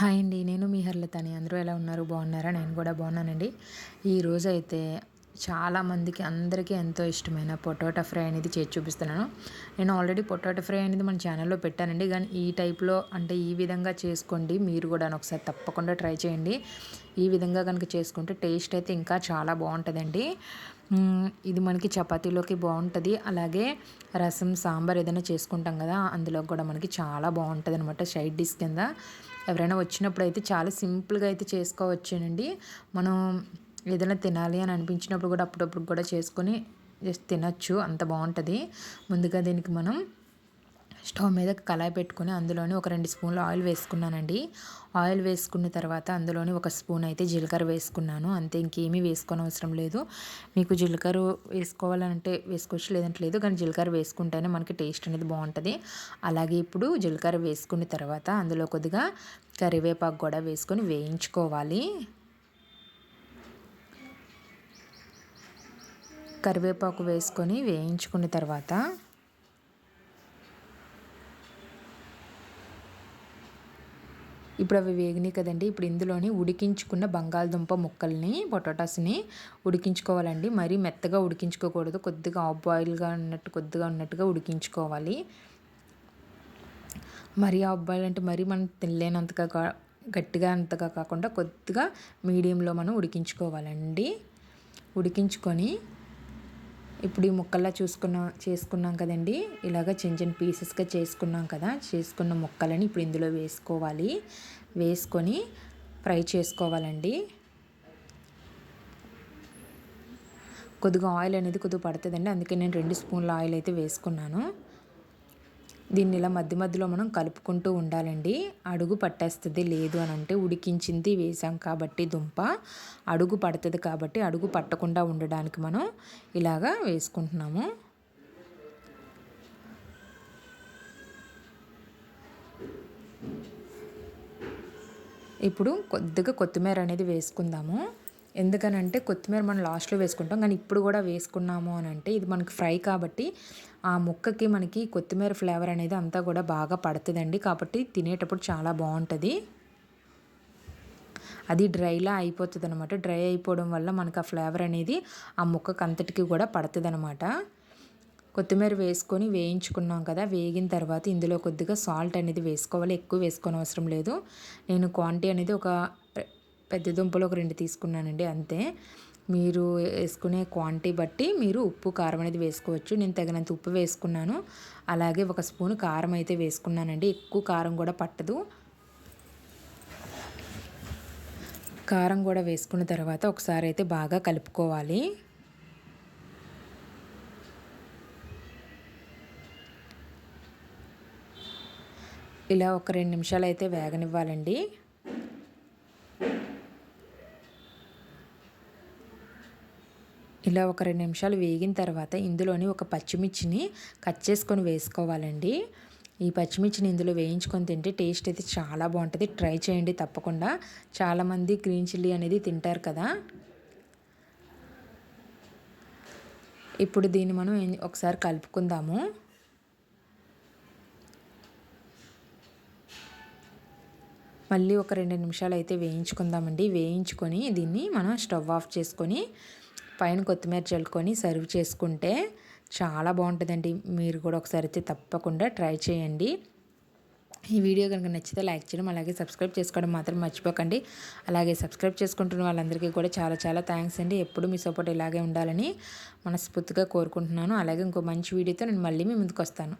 Hi అండి. నేను మీ హర్లతని. అందరూ ఎలా ఉన్నారు? బాగున్నారా? నేను కూడా బాగున్నానండి. ఈరోజు అయితే చాలామందికి అందరికీ ఎంతో ఇష్టమైన పొటాటో ఫ్రై అనేది చేసి చూపిస్తున్నాను. నేను ఆల్రెడీ పొటాటో ఫ్రై అనేది మన ఛానల్లో పెట్టానండి. కానీ ఈ టైప్లో అంటే ఈ విధంగా చేసుకోండి. మీరు కూడా ఒకసారి తప్పకుండా ట్రై చేయండి. ఈ విధంగా కనుక చేసుకుంటే టేస్ట్ అయితే ఇంకా చాలా బాగుంటుందండి. ఇది మనకి చపాతీలోకి బాగుంటుంది. అలాగే రసం సాంబార్ ఏదైనా చేసుకుంటాం కదా అందులో కూడా మనకి చాలా బాగుంటుంది అనమాట సైడ్ డిష్ కింద. ఎవరైనా వచ్చినప్పుడు అయితే చాలా సింపుల్గా అయితే చేసుకోవచ్చునండి. మనం ఏదైనా తినాలి అని అనిపించినప్పుడు కూడా అప్పుడప్పుడు కూడా చేసుకొని జస్ట్ తినచ్చు అంత బాగుంటుంది. ముందుగా దీనికి మనం స్టవ్ మీద కళాయి పెట్టుకుని అందులోని ఒక రెండు స్పూన్లు ఆయిల్ వేసుకున్నానండి. ఆయిల్ వేసుకున్న తర్వాత అందులోని ఒక స్పూన్ అయితే జీలకర్ర వేసుకున్నాను. అంతే ఇంకేమీ వేసుకోని అవసరం లేదు. మీకు జీలకర్ర వేసుకోవాలంటే వేసుకోవచ్చు లేదంటే లేదు కానీ జీలకర్ర వేసుకుంటేనే మనకి టేస్ట్ అనేది బాగుంటుంది. అలాగే ఇప్పుడు జీలకర్ర వేసుకున్న తర్వాత అందులో కొద్దిగా కరివేపాకు కూడా వేసుకొని వేయించుకోవాలి. కరివేపాకు వేసుకొని వేయించుకున్న తర్వాత ఇప్పుడు అవి వేగినాయి కదండి. ఇప్పుడు ఇందులోని ఉడికించుకున్న బంగాళదుంప ముక్కల్ని పొటాటాస్ని ఉడికించుకోవాలండి. మరీ మెత్తగా ఉడికించుకోకూడదు. కొద్దిగా ఆఫ్ బాయిల్గా ఉన్నట్టు కొద్దిగా ఉన్నట్టుగా ఉడికించుకోవాలి. మరీ ఆఫ్ బాయిల్ అంటే మరీ మనం తినలేనంతగా గట్టిగా అంతగా కాకుండా కొద్దిగా మీడియంలో మనం ఉడికించుకోవాలండి. ఉడికించుకొని ఇప్పుడు ఈ ముక్కల్లా చూసుకున్నాం చేసుకున్నాం కదండి. ఇలాగ చిన్న చిన్న పీసెస్గా చేసుకున్నాం కదా. చేసుకున్న ముక్కలని ఇప్పుడు ఇందులో వేసుకోవాలి. వేసుకొని ఫ్రై చేసుకోవాలండి. కొద్దిగా ఆయిల్ అనేది కొద్దిగా పడుతుందండి. అందుకే నేను రెండు స్పూన్ల ఆయిల్ అయితే వేసుకున్నాను. దీన్ని ఇలా మధ్య మధ్యలో మనం కలుపుకుంటూ ఉండాలండి. అడుగు పట్టేస్తుంది లేదు అని అంటే ఉడికించింది వేసాం కాబట్టి దుంప. అడుగు పడుతుంది కాబట్టి అడుగు పట్టకుండా ఉండడానికి మనం ఇలాగా వేసుకుంటున్నాము. ఇప్పుడు కొద్దిగా కొత్తిమీర అనేది వేసుకుందాము. ఎందుకనంటే కొత్తిమీర మనం లాస్ట్లో వేసుకుంటాం. కానీ ఇప్పుడు కూడా వేసుకున్నాము అని అంటే ఇది మనకి ఫ్రై కాబట్టి ఆ ముక్కకి మనకి కొత్తిమీర ఫ్లేవర్ అనేది అంతా కూడా బాగా పడుతుందండి. కాబట్టి తినేటప్పుడు చాలా బాగుంటుంది. అది డ్రైలా అయిపోతుంది అనమాట డ్రై అయిపోవడం వల్ల మనకు ఆ ఫ్లేవర్ అనేది ఆ ముక్కకు అంతటికి కూడా పడుతుంది అనమాట కొత్తిమీర వేసుకొని వేయించుకున్నాం కదా వేగిన తర్వాత ఇందులో కొద్దిగా సాల్ట్ అనేది వేసుకోవాలి. ఎక్కువ వేసుకోని అవసరం లేదు. నేను క్వాంటిటీ అనేది ఒక పెద్ద దుంపలు ఒక రెండు తీసుకున్నానండి అంతే. మీరు వేసుకునే క్వాంటిటీ బట్టి మీరు ఉప్పు కారం అనేది వేసుకోవచ్చు. నేను తగినంత ఉప్పు వేసుకున్నాను. అలాగే ఒక స్పూన్ కారం అయితే వేసుకున్నానండి. ఎక్కువ కారం కూడా పట్టదు. కారం కూడా వేసుకున్న తర్వాత ఒకసారి అయితే బాగా కలుపుకోవాలి. ఇలా ఒక రెండు నిమిషాలు అయితే వేగనివ్వాలండి. ఇలా ఒక రెండు నిమిషాలు వేగిన తర్వాత ఇందులోని ఒక పచ్చిమిర్చిని కట్ చేసుకొని వేసుకోవాలండి. ఈ పచ్చిమిర్చిని ఇందులో వేయించుకొని తింటే టేస్ట్ అయితే చాలా బాగుంటుంది. ట్రై చేయండి తప్పకుండా. చాలామంది గ్రీన్ చిల్లీ అనేది తింటారు కదా. ఇప్పుడు దీన్ని మనం ఒకసారి కలుపుకుందాము. మళ్ళీ ఒక రెండు నిమిషాలు అయితే వేయించుకుందామండి. వేయించుకొని దీన్ని మనం స్టవ్ ఆఫ్ చేసుకొని పైన కొత్తిమీర చల్లుకొని సర్వ్ చేసుకుంటే చాలా బాగుంటుందండి. మీరు కూడా ఒకసారి అయితే తప్పకుండా ట్రై చేయండి. ఈ వీడియో కనుక నచ్చితే లైక్ చేయడం అలాగే సబ్స్క్రైబ్ చేసుకోవడం మాత్రం మర్చిపోకండి. అలాగే సబ్స్క్రైబ్ చేసుకుంటున్న వాళ్ళందరికీ కూడా చాలా చాలా థ్యాంక్స్ అండి. ఎప్పుడు మీ సపోర్ట్ ఇలాగే ఉండాలని మనస్ఫూర్తిగా కోరుకుంటున్నాను. అలాగే ఇంకో మంచి వీడియోతో నేను మళ్ళీ మీ ముందుకు వస్తాను.